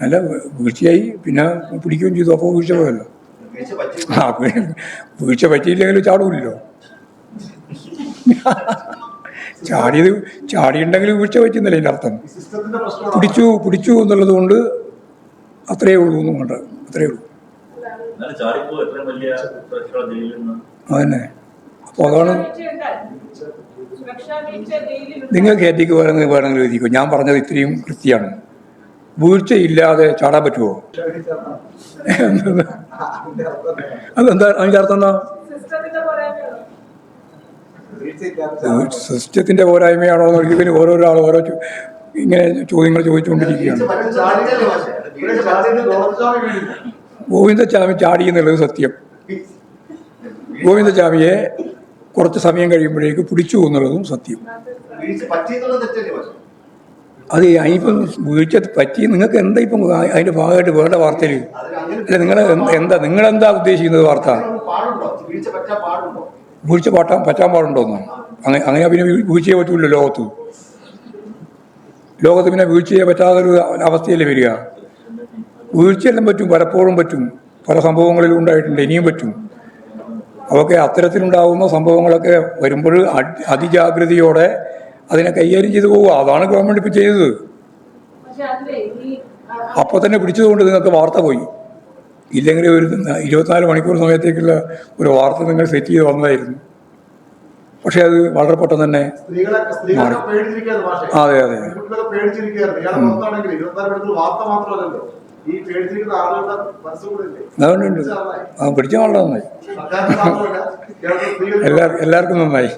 നല്ല വീഴ്ചയായി. പിന്നെ പിടിക്കുകയും ചെയ്തു. അപ്പോൾ വീഴ്ച പോയല്ലോ. ആ വീഴ്ച പറ്റിയില്ലെങ്കിലും ചാടൂല്ലോ ചാടിയത് ചാടിയുണ്ടെങ്കിൽ വീഴ്ച പറ്റുന്നില്ല അതിന്റെ അർത്ഥം. പിടിച്ചു പിടിച്ചു എന്നുള്ളത് കൊണ്ട് അത്രയേ ഉള്ളൂ എന്നും വേണ്ട അത്രയേ ഉള്ളൂ. അതന്നെ. അപ്പോൾ അതാണ് നിങ്ങൾ ഏറ്റേക്ക് വേണമെങ്കിൽ വേണമെങ്കിൽ ഞാൻ പറഞ്ഞത് ഇത്രയും കൃത്യമാണ്. വീഴ്ചയില്ലാതെ ചാടാൻ പറ്റുമോ അതിന്റെ. അതെന്താ അതിന്റെ അർത്ഥം എന്താ സിസ്റ്റത്തിന്റെ പോരായ്മയാണ് എന്ന് ഓരോരോ ഓരോരാൾ ഓരോ ഇങ്ങനെ ചോദ്യങ്ങൾ ചോദിച്ചുകൊണ്ടിരിക്കുകയാണ്. ഗോവിന്ദസ്വാമി. ചാടി എന്നുള്ളത് സത്യം ഗോവിന്ദസ്വാമിയെ കുറച്ച് സമയം കഴിയുമ്പോഴേക്ക് പിടിച്ചു എന്നുള്ളതും സത്യം വീഴ്ച പറ്റിയെന്നുള്ളത് തെറ്റല്ലേ പക്ഷേ അത് അതിപ്പം വീഴ്ച പറ്റി. നിങ്ങൾക്ക് എന്താ ഇപ്പം അതിന്റെ ഭാഗമായിട്ട് വേണ്ട വാർത്തയിൽ? അല്ല നിങ്ങൾ എന്താ നിങ്ങൾ എന്താ ഉദ്ദേശിക്കുന്നത് വാർത്ത? പാടുണ്ടോ വീഴ്ച പറ്റാൻ പാടുണ്ടോ പറ്റാൻ പാടുണ്ടോന്നോ. അങ്ങനെ അങ്ങനെ പിന്നെ വീഴ്ചയെ പറ്റൂല്ലോ ലോകത്ത്. ലോകത്ത് പിന്നെ വീഴ്ചയെ പറ്റാത്തൊരു അവസ്ഥയല്ലേ വരിക. വീഴ്ചയെല്ലാം പറ്റും പലപ്പോഴും പറ്റും. പല സംഭവങ്ങളിലും ഉണ്ടായിട്ടുണ്ട് ഇനിയും പറ്റും. അതൊക്കെ അത്തരത്തിലുണ്ടാകുന്ന സംഭവങ്ങളൊക്കെ വരുമ്പോൾ അതിജാഗ്രതയോടെ അതിനെ കൈകാര്യം ചെയ്തു പോവുക. അതാണ് ഗവൺമെന്റ് ഇപ്പൊ ചെയ്തത്. അപ്പൊ അപ്പോൾ തന്നെ പിടിച്ചതുകൊണ്ട് നിങ്ങൾക്ക് വാർത്ത പോയി. ഇല്ലെങ്കിൽ ഒരു ഇരുപത്തിനാല് മണിക്കൂർ സമയത്തേക്കുള്ള ഒരു വാർത്ത നിങ്ങൾ സെറ്റ് ചെയ്ത് വന്നതായിരുന്നു. പക്ഷേ അത് വളരെ പെട്ടെന്ന് തന്നെ പേടിച്ചിരിക്കുകയാണ് അതെ അതെ അതുകൊണ്ടുണ്ട് ആ പിടിച്ച വളരെ നന്നായി. എല്ലാവർക്കും നന്നായി.